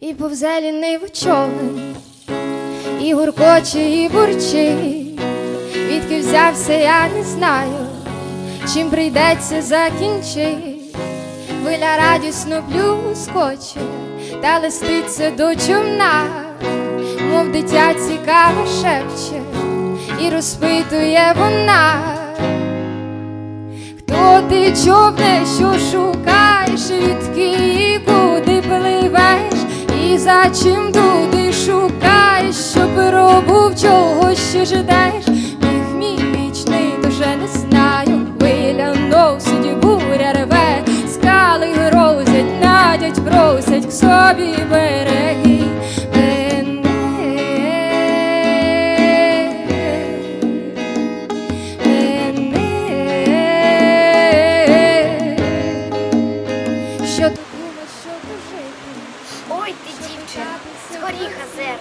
І повзе лінивий човен, і гуркоче, і бурчить, відки взявся, я не знаю, чим прийдеться закінчить. Хвиля радісно блюскоче, та листиться до човна, мов дитя цікаво шепче, і розпитує вона. Хто ти човне, що шукаєш, відки за чим туди шукаєш, що пробув, чого ще ждеш, Міх мій вічний, дуже не знаю, Ой ти, дівчина, скоріха зер. зерна.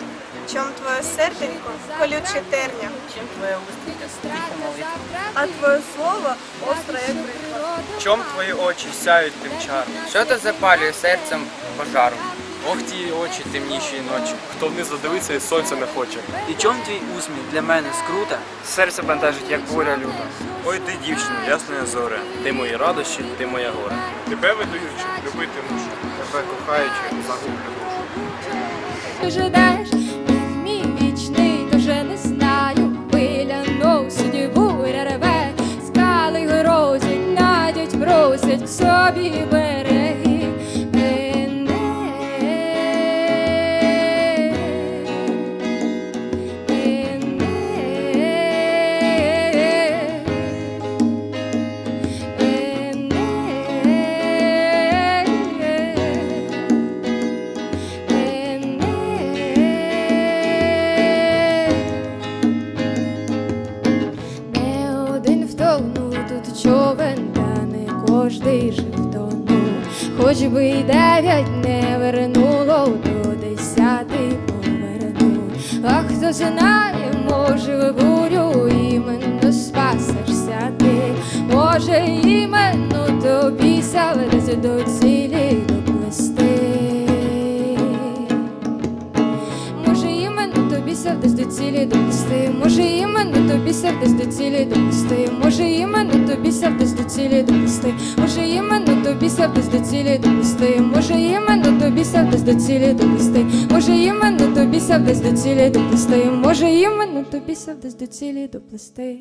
Чом твоє серденько колюче терня, Чим твоя устенька тиха молитва? а твоє слово остре, як бритва. Чом твої очі сяють тим чаром? Що то запалює серцем пожаром? Ох ті очі темніші ночі. Хто вниз задивиться і сонця не хоче. І чом твій усміх для мене скрута? Серце бентежить, як буря люта. Ой ти, дівчино, ясна зоре, Ти мої радощі, ти моя горе. тебе видаючи, любити мушу, тебе кохаючи, загублю душу. Ти ждеш, мій вічний, дуже не знаю, пиля носить, буря реве, скали грозять, надять, просять собі береги. Же втонув. Хоч би й дев'ять не вернуло, до десятий повернув. А хто знає, може в бурю іменно спасешся ти, може іменно тобі десь до цілі доплести. Може іменно тобі сердець до цілі довести, може іменно тобі сердець до цілі довести, може іменно тобі сердець до цілі довести, може іменно тобі сердець до цілі довести, може іменно тобі сердець до цілі допусти, може іменно тобі ся до цілі допусти, може іменно тобі сердець до цілі доплести.